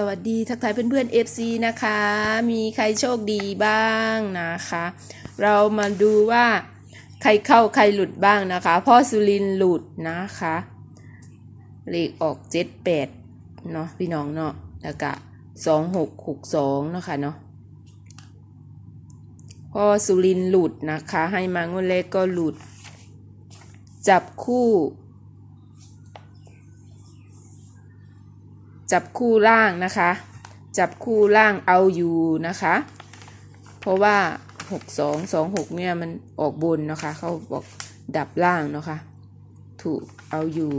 สวัสดีทักทายเพื่อนๆ FC นะคะ มีใครโชคดีบ้างนะคะ เรามาดูว่า ใครเข้าใครหลุดบ้างนะคะ พ่อสุรินหลุดนะคะเลขออกเจ็ดแปดเนาะพี่น้องเนาะแล้วก็สองหกหกสองเนาะค่ะเนาะพ่อสุรินหลุดนะคะ ให้มางวดแรกก็หลุด จับคู่ จับคู่ล่างนะคะ จับคู่ล่างเอาอยู่นะคะ เพราะว่าหกสองสองหกเนี่ยมันออกบนนะคะ เขาบอกดับล่างนะคะ ถูกเอาอยู่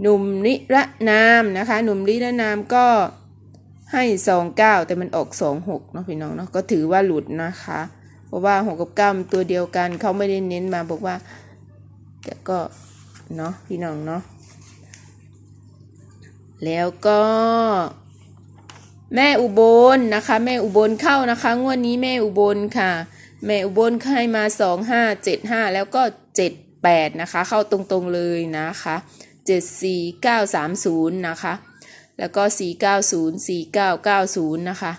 หนุ่มนิรนามนะคะ หนุ่มนิรนามก็ให้สองเก้าแต่มันออกสองหกเนาะพี่น้องเนาะก็ถือว่าหลุดนะคะ เพราะว่าหกกับเก้าตัวเดียวกันเขาไม่ได้เน้นมาบอกว่า แต่ก็เนาะพี่น้องเนาะ แล้วก็ แม่อุบลนะคะ แม่อุบลเข้านะคะงวดนี้แม่อุบลค่ะ แม่อุบลให้มาสองห้าเจ็ดห้าแล้วก็เจ็ดแปดนะคะ เข้าตรงๆเลยนะคะเจ็ดสี่เก้าสามศูนย์นะคะ แล้วก็สี่เก้าศูนย์สี่เก้าเก้าศูนย์นะคะ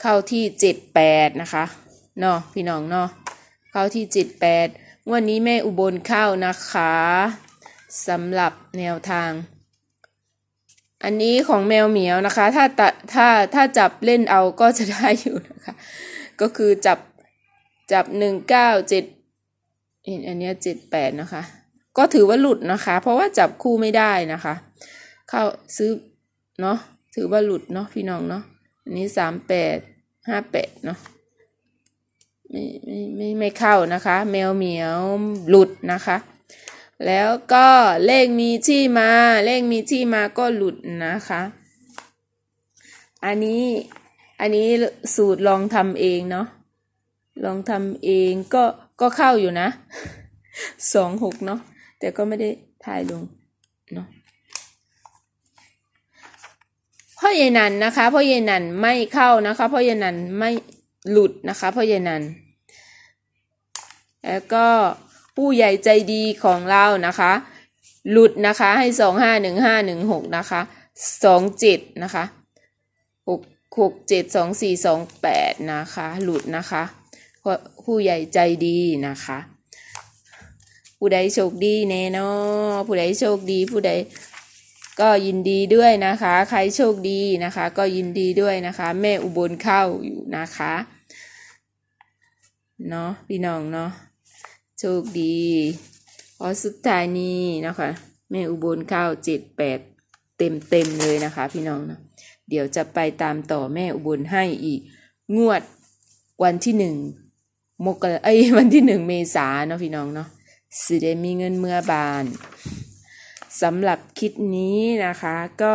เข้าที่เจ็ดแปดนะคะเนาะพี่น้องเนาะเข้าที่เจ็ดแปดงวันนี้แม่อุบลเข้านะคะ สำหรับแนวทาง อันนี้ของแมวเหมียวนะคะ ถ้าตะถ้าถ้าจับเล่นเอาก็จะได้อยู่นะคะ ก็คือจับจับหนึ่งเก้าเจ็ดเห็นอันนี้เจ็ดแปดนะคะ ก็ถือว่าหลุดนะคะ เพราะว่าจับคู่ไม่ได้นะคะ เข้าซื้อเนาะถือว่าหลุดเนาะพี่น้องเนาะอันนี้สามแปดห้าแปดเนาะไม่ไม่ไม่ไม่เข้านะคะ แมวเหมียวหลุดนะคะ แล้วก็เลขมีที่มา เลขมีที่มาก็หลุดนะคะ อันนี้อันนี้สูตรลองทำเองเนาะลองทำเองก็ก็เข้าอยู่นะสองหกเนาะแต่ก็ไม่ได้ถ่ายลงเนาะพ่อใหญ่นันนะคะพ่อใหญ่นันไม่เข้านะคะพ่อใหญ่นันไม่หลุดนะคะพ่อใหญ่นันแล้วก็ ผู้ใหญ่ใจดีของเรานะคะ หลุดนะคะให้สองห้าหนึ่งห้าหนึ่งหกนะคะสองเจ็ดนะคะหกหกเจ็ดสองสี่สองแปดนะคะ หลุดนะคะผู้ใหญ่ใจดีนะคะ ผู้ใดโชคดีแน่นอผู้ใดโชคดีผู้ใดก็ยินดีด้วยนะคะ ใครโชคดีนะคะ ก็ยินดีด้วยนะคะ แม่อุบลเข้าอยู่นะคะ เนาะพี่น้องเนาะ โชคดีพอสุดท้ายนี้นะคะแม่อุบลเข้าเจ็ดแปดเต็มเต็มเลยนะคะ พี่น้องเนาะเดี๋ยวจะไปตามต่อแม่อุบลให้อีก งวดวันที่หนึ่งมกราเอ้ยวันที่หนึ่งเมษาเนาะพี่น้องเนาะสิได้มีเงินเมื่อบานสำหรับคลิปนี้นะคะ ก็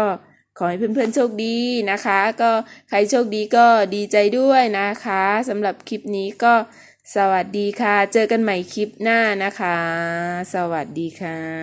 ขอให้เพื่อนๆโชคดีนะคะ ก็ใครโชคดีก็ดีใจด้วยนะคะสำหรับคลิปนี้ก็ สวัสดีค่ะ เจอกันใหม่คลิปหน้านะคะ สวัสดีค่ะ